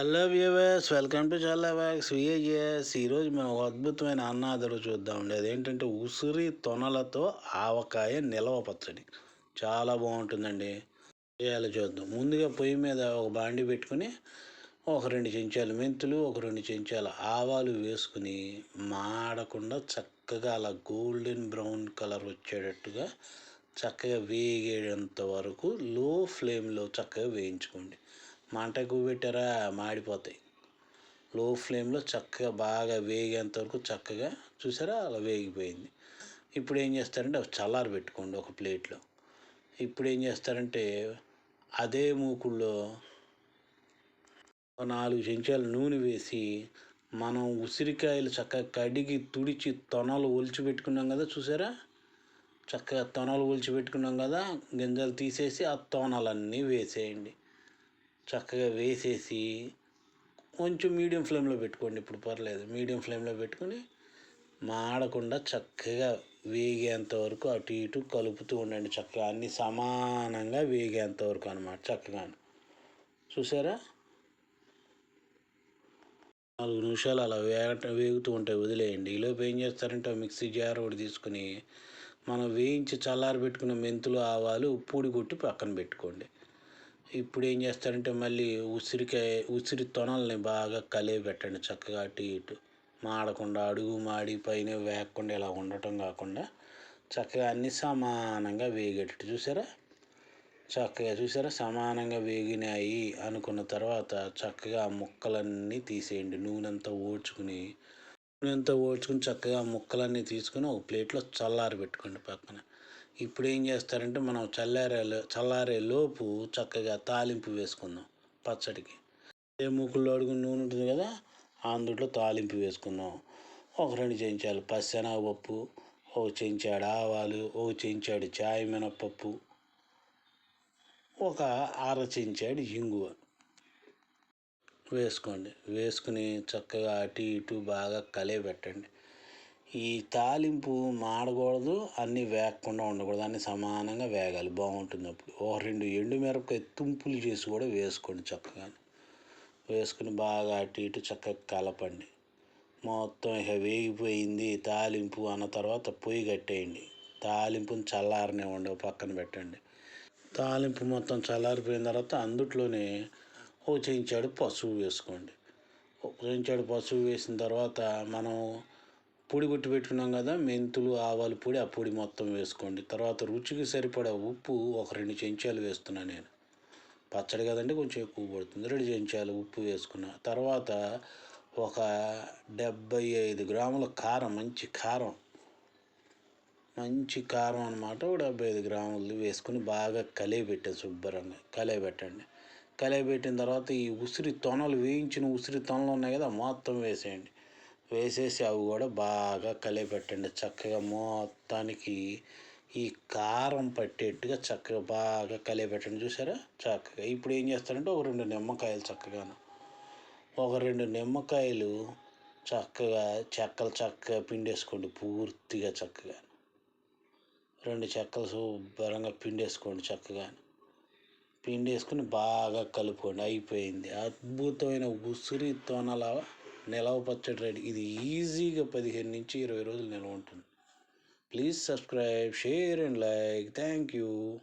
Hello viewers welcome to చాలా వ్యాక్స్ విఏజిఎస్ ఈరోజు మనం ఒక అద్భుతమైన అన్నాదరు చూద్దామండి అదేంటంటే ఉసిరి తొనలతో ఆవకాయ నిలవ పచ్చడి. చాలా బాగుంటుందండి. చేయాలి చూద్దాం. ముందుగా పొయ్యి మీద ఒక బాండి పెట్టుకుని ఒక రెండు చెంచాలు మెంతులు ఒక రెండు చెంచాలు ఆవాలు వేసుకుని మాడకుండా చక్కగా అలా గోల్డెన్ బ్రౌన్ కలర్ వచ్చేటట్టుగా చక్కగా వేగేంత వరకు లో ఫ్లేమ్లో చక్కగా వేయించుకోండి. మంట ఎక్కువ పెట్టారా? మాడిపోతాయి. లో ఫ్లేమ్లో చక్కగా బాగా వేగేంత వరకు చక్కగా చూసారా? అలా వేగిపోయింది. ఇప్పుడు ఏం చేస్తారంటే అవి చల్లారి పెట్టుకోండి ఒక ప్లేట్లో. ఇప్పుడు ఏం చేస్తారంటే అదే మూకుల్లో నాలుగు చెంచాలు నూనె వేసి మనం ఉసిరికాయలు చక్కగా కడిగి తుడిచి తొనలు ఒలిచి పెట్టుకున్నాం కదా చూసారా? చక్కగా తొనలు ఒలిచి పెట్టుకున్నాం కదా? గింజలు తీసేసి ఆ తొనలన్నీ వేసేయండి. చక్కగా వేసేసి కొంచెం మీడియం ఫ్లేమ్లో పెట్టుకోండి. ఇప్పుడు పర్లేదు. మీడియం ఫ్లేమ్లో పెట్టుకొని మాడకుండా చక్కగా వేగేంత వరకు అటు ఇటు కలుపుతూ ఉండండి. చక్కగా అన్ని సమానంగా వేగేంత వరకు అనమాట చక్కగా చూసారా? నాలుగు నిమిషాలు అలా వేగ వేగుతూ ఉంటాయి వదిలేయండి. ఈలోపు ఏం చేస్తారంటే మిక్సీ జార్ ఒకటి తీసుకుని మనం వేయించి చల్లారి పెట్టుకున్న మెంతులు ఆవాలు ఉప్పుడి కొట్టి పక్కన పెట్టుకోండి. ఇప్పుడు ఏం చేస్తారంటే మళ్ళీ ఉసిరికాయ ఉసిరి తొనల్ని బాగా కలియబెట్టండి పెట్టండి చక్కగా అటు ఇటు. మాడకుండా అడుగు మాడి పైన వేగకుండా ఇలా ఉండటం కాకుండా చక్కగా అన్ని సమానంగా వేగేటట్టు చూసారా? చక్కగా చూసారా? సమానంగా వేగినాయి అనుకున్న తర్వాత చక్కగా ఆ ముక్కలన్నీ తీసేయండి. నూనెంతా ఓడ్చుకుని నూనెంతా ఓడ్చుకుని చక్కగా ముక్కలన్నీ తీసుకుని ఒక ప్లేట్లో చల్లారి పెట్టుకోండి పక్కన. ఇప్పుడు ఏం చేస్తారంటే మనం చల్లారే చల్లారే లోపు చక్కగా తాలింపు వేసుకుందాం పచ్చడికి. ఏ మూకుల్లో అడుగుని నూనె ఉంటుంది కదా అందులో తాలింపు వేసుకుందాం. ఒక రెండు చెంచాలు పచ్చెనగపప్పు ఒక చెంచాడు ఆవాలు ఒక చెంచాడు చాయ్ మినపప్పు ఒక అర చెంచాడు ఇంగువ వేసుకోండి. వేసుకుని చక్కగా అటు ఇటు బాగా కలియబెట్టండి. ఈ తాలింపు మాడకూడదు అన్నీ వేగకుండా ఉండకూడదు. అన్నీ సమానంగా వేగాలి బాగుంటుంది అప్పుడు. ఒక రెండు ఎండుమిరపకాయ తుంపులు చేసి కూడా వేసుకోండి చక్కగా. వేసుకుని బాగా అటు ఇటు చక్కగా కలపండి. మొత్తం ఇక వేగిపోయింది తాలింపు అన్న తర్వాత పొయ్యి కట్టేయండి. తాలింపుని చల్లారనివ్వండి పక్కన పెట్టండి. తాలింపు మొత్తం చల్లారిపోయిన తర్వాత అందుట్లోనే ఓ చెంచాడు పసుపు వేసుకోండి. ఒక చెంచాడు పసుపు వేసిన తర్వాత మనం పొడి కొట్టి పెట్టుకున్నాం కదా మెంతులు ఆవాలు పొడి ఆ పొడి మొత్తం వేసుకోండి. తర్వాత రుచికి సరిపడా ఉప్పు ఒక రెండు చెంచాలు వేస్తున్నాను నేను. పచ్చడి కదండి కొంచెం ఎక్కువ పడుతుంది. రెండు చెంచాలు ఉప్పు వేసుకున్న. తర్వాత ఒక డెబ్బై ఐదు గ్రాముల కారం మంచి కారం మంచి కారం అనమాట ఒక డెబ్బై ఐదు గ్రాములు వేసుకుని బాగా కలియబెట్టాను శుభ్రంగా కలియబెట్టండి కలియబెట్టిన తర్వాత ఈ ఉసిరి తొనలు వేయించిన ఉసిరి తొనలు ఉన్నాయి కదా మొత్తం వేసేయండి. వేసేసి అవి కూడా బాగా కలియబెట్టండి చక్కగా మొత్తానికి ఈ కారం పట్టేట్టుగా చక్కగా బాగా కలియబెట్టండి చూసారా? చక్కగా ఇప్పుడు ఏం చేస్తారంటే ఒక రెండు నిమ్మకాయలు చక్కగాను ఒక రెండు నిమ్మకాయలు చక్కగా చెక్కలు చక్కగా పిండేసుకోండి పూర్తిగా చక్కగా రెండు చెక్కలు శుభ్రంగా పిండేసుకోండి చక్కగా పిండేసుకుని బాగా కలుపుకోండి. అయిపోయింది. అద్భుతమైన ఉసిరి తోనల నిలవ పచ్చడి రెడీ. ఇది ఈజీగా పదిహేను నుంచి ఇరవై రోజులు నిల్వ ఉంటుంది. Please subscribe share and like. Thank you.